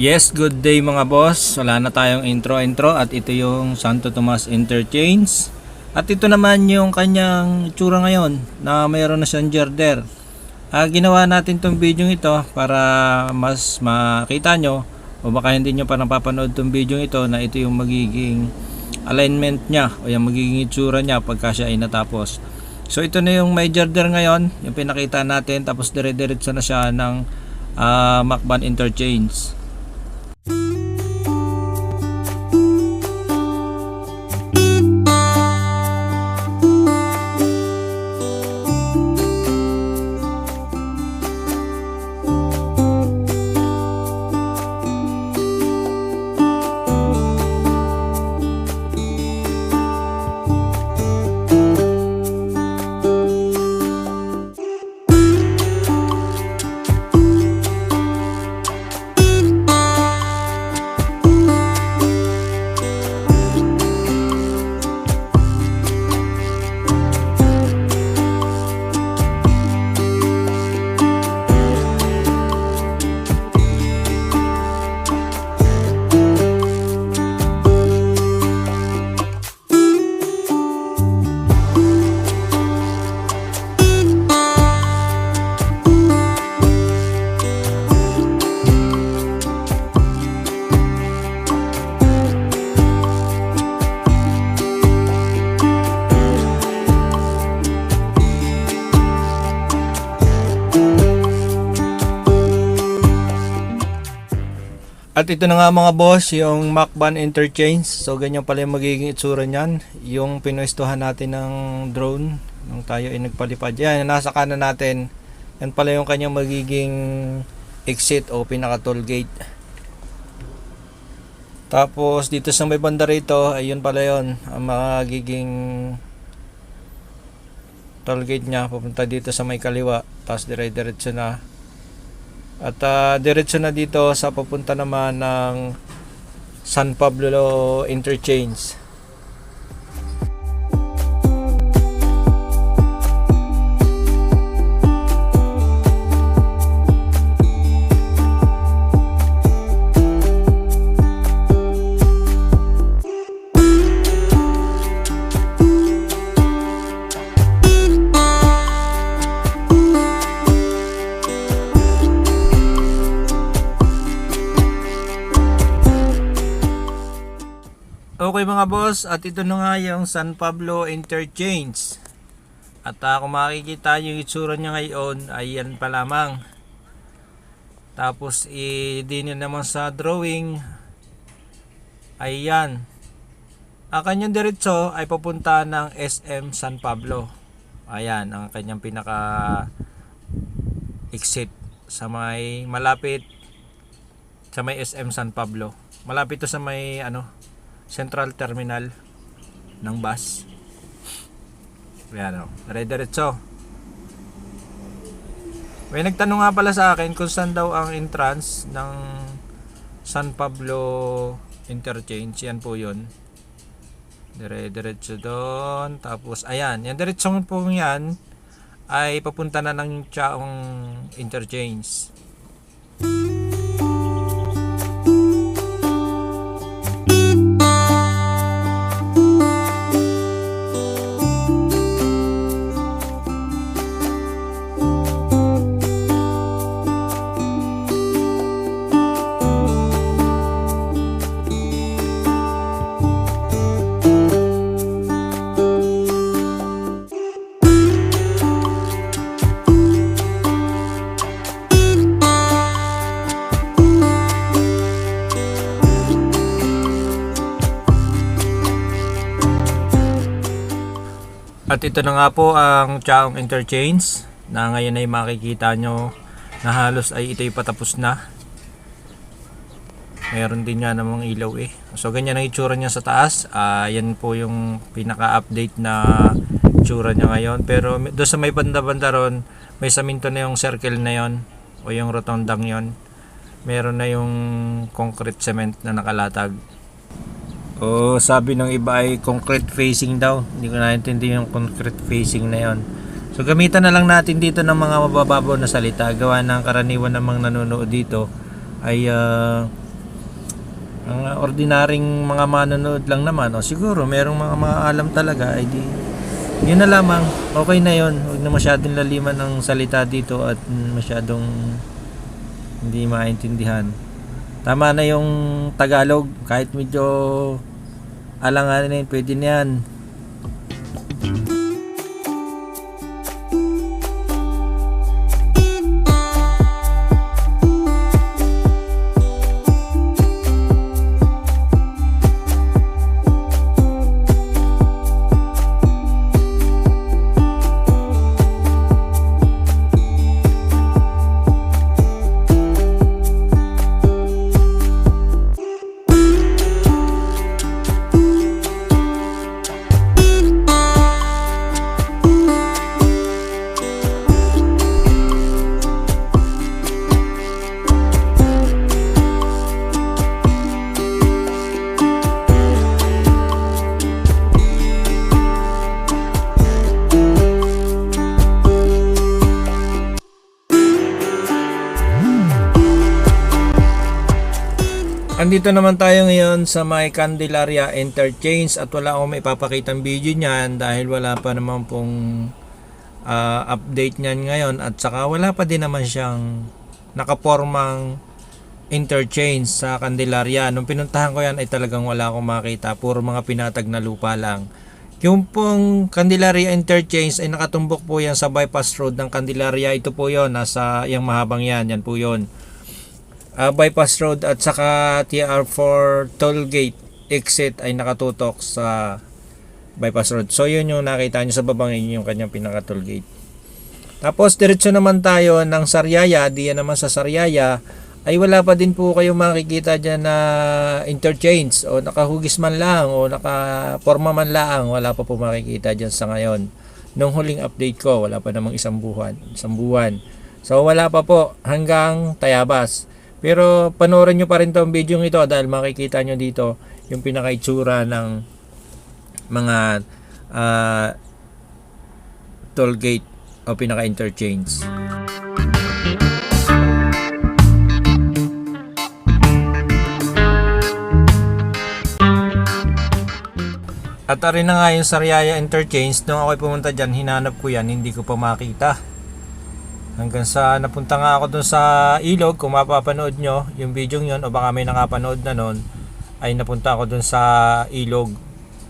Yes, good day mga boss. Wala na tayong intro-intro at ito yung Santo Tomas Interchange. At ito naman yung kanyang itsura ngayon na mayroon na siyang girder. Ah, ginawa natin tong video ito para mas makita nyo o baka hindi nyo pa napapanood tong video ito na ito yung magiging alignment niya o yung magiging itsura niya pagka siya ay natapos. So ito na yung may girder ngayon, yung pinakita natin tapos dire-diretso na siya ng ah, Macban Interchange. At ito na nga mga boss, yung Macban Interchange. So ganyan pala yung magiging itsura niyan. Yung pinwestuhan natin ng drone nung tayo ay nagpalipad. Yan, nasa kanan natin. Yan pala yung kanyang magiging exit o pinaka toll gate. Tapos dito sa may banda rito, ayun pala yon ang magiging toll gate niya pupunta dito sa may kaliwa. Tapos dire-diretso na at ah, diretso na dito sa papunta naman ng San Pablo Interchange. Okay mga boss, at ito na nga yung San Pablo Interchange. At ah, kung makikita yung itsura niya ngayon, ay yan pa lamang. Tapos i-din nyo naman sa drawing, ay yan. Ang kanyang diretso ay papunta ng SM San Pablo. Ayan, ang kanyang pinaka exit sa may malapit sa may SM San Pablo. Malapit to sa may ano, central terminal ng bus. Ayan o, dire-diretso. May nagtanong nga pala sa akin kung saan daw ang entrance ng San Pablo Interchange. Yan po yun. Dire-diretso doon. Tapos, ayan. Yan diretsong po yan ay papunta na ng Chaong Interchange. At ito na nga po ang Chaong Interchange na ngayon ay makikita nyo na halos ay ito'y patapos na. Meron din nga namang ilaw eh. So ganyan ang itsura niya sa taas. Ah, yan po yung pinaka-update na itsura niya ngayon. Pero doon sa may banda-banda ron, may saminto na yung circle na yon o yung rotondang yon. Meron na yung concrete cement na nakalatag. O sabi ng iba ay concrete facing daw. Hindi ko naintindihan yung concrete facing na yon. So gamitan na lang natin dito ng mga mabababaw na salita. Gawa ng karaniwan namang nanonood dito ay ah, Ang uh, ordinaryong mga manonood lang naman, o siguro merong mga maalam talaga, ay di, yun na lamang, okay na yun. Huwag na masyadong laliman ng salita dito at masyadong hindi maintindihan. Tama na yung Tagalog, kahit medyo alanganin, pwede na yan. Andito naman tayo ngayon sa may Candelaria Interchange at wala akong maipapakitang video niyan dahil wala pa naman pong ah, update niyan ngayon at saka wala pa din naman siyang nakapormang interchange sa Candelaria. Nung pinuntahan ko yan ay talagang wala akong makita. Puro mga pinatag na lupa lang. Yung pong Candelaria Interchange ay nakatumbok po yan sa bypass road ng Candelaria. Ito po yon nasa yung mahabang yan. Yan po yon uh, bypass road at saka TR4 toll gate exit ay nakatutok sa bypass road. So yun yung nakita nyo sa babang yun yung kanyang pinaka toll gate. Tapos diretso naman tayo ng Sariaya, diyan naman sa Sariaya ay wala pa din po kayo makikita dyan na interchange o nakahugis man lang o nakaporma man lang. Wala pa po makikita dyan sa ngayon. Nung huling update ko wala pa namang isang buwan isang buwan. So wala pa po hanggang Tayabas pero panoorin nyo pa rin tong video ito dahil makikita nyo dito yung pinakaitsura ng mga uh, toll gate o pinaka interchange. At rin na nga yung Sariaya Interchange, nung ako'y pumunta dyan, hinanap ko yan, hindi ko pa makita. Hanggang sa napunta nga ako dun sa ilog, kung mapapanood nyo yung video yun, o baka may nakapanood na nun, ay napunta ako dun sa ilog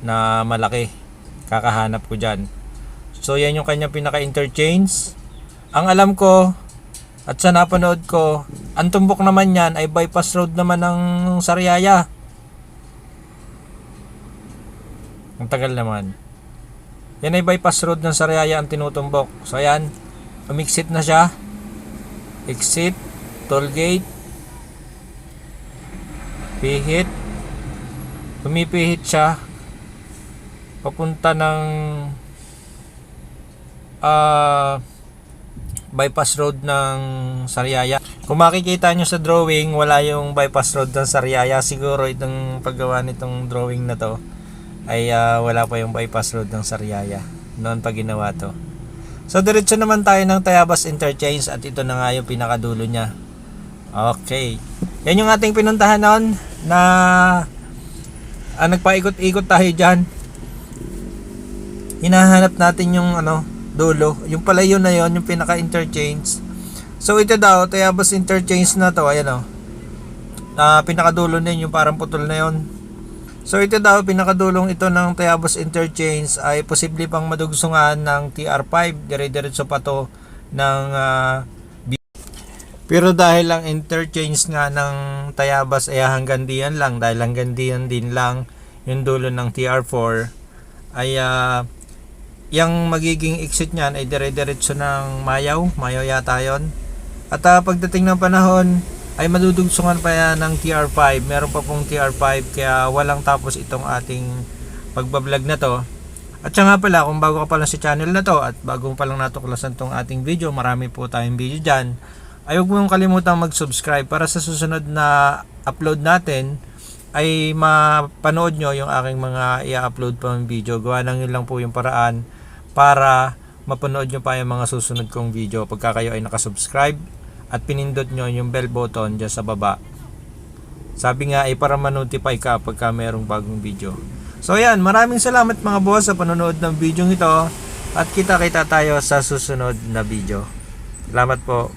na malaki. Kakahanap ko dyan. So yan yung kanyang pinaka-interchange. Ang alam ko, at sa napanood ko, ang tumbok naman yan ay bypass road naman ng Sariaya. Ang tagal naman. Yan ay bypass road ng Sariaya ang tinutumbok. So yan, umixit na siya. Exit, toll gate, pihit, pumipihit siya papunta ng ah bypass road ng Sariaya. Kung makikita nyo sa drawing, wala yung bypass road ng Sariaya. Siguro itong paggawa nitong drawing na to ay ah, wala pa yung bypass road ng Sariaya. Noon pa ginawa to. So diretso naman tayo ng Tayabas Interchange at ito na nga yung pinakadulo niya. Okay. Yan yung ating pinuntahan noon na ah, nagpaikot-ikot tayo dyan. Hinahanap natin yung ano, dulo. Yung pala yun na yun, yung pinaka-interchange. So ito daw, Tayabas Interchange na to, ayan o. Ah, pinakadulo na yun, yung parang putol na yun. So ito daw, pinakadulong ito ng Tayabas Interchange ay posible pang madugsungan ng TR5. Dire-diretso pa to ng ah, pero dahil lang interchange nga ng Tayabas ay hanggang diyan lang dahil hanggang diyan din lang yung dulo ng TR4 ay ah, yung magiging exit niyan ay dire-diretso ng Mayaw, Mayaw yata yon. At ah, pagdating ng panahon ay madudugsungan pa yan ng TR5. Meron pa pong TR5 kaya walang tapos itong ating pagbablog na to. At siya nga pala, kung bago ka pa lang sa channel na to at bago pa lang natuklasan tong ating video, marami po tayong video dyan. Ay huwag mong kalimutang mag-subscribe para sa susunod na upload natin ay mapanood nyo yung aking mga i-upload pa ng video. Gawa lang yun lang po yung paraan para mapanood nyo pa yung mga susunod kong video pagka kayo ay nakasubscribe at pinindot nyo yung bell button dyan sa baba. Sabi nga ay para ma-notify ka pagka merong bagong video. So yan, maraming salamat mga boss sa panonood ng video ito at kita-kita tayo sa susunod na video. Salamat po.